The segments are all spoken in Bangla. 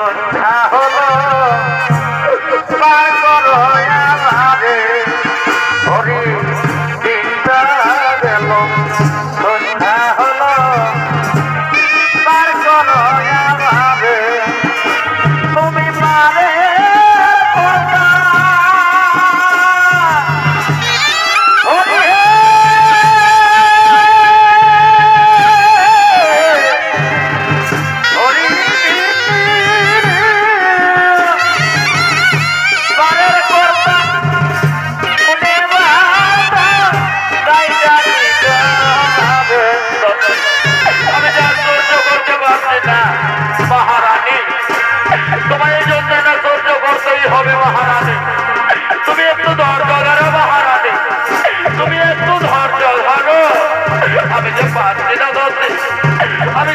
সন্ধ্যা তোমার এই জন্য না সহ্য করতেই হবে মহারানী তুমি একটু ধৈর্য ধরো মহারানী তুমি একটু ধৈর্য ধরো আমি যে পারছি না ধরতে, আমি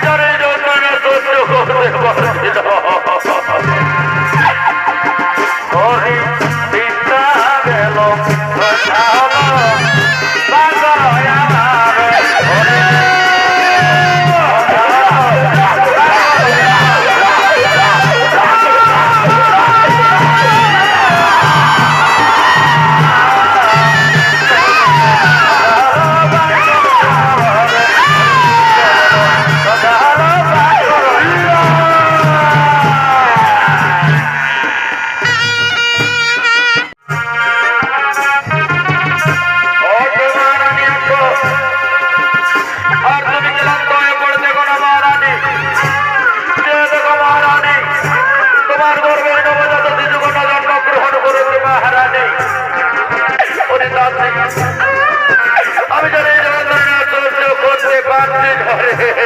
তোমার গর্বে নবজাত শিশুকন্যা জন্মগ্রহণ করেছে মহারানী উনি তার আমি জানি এই করতে পারছি ঘরে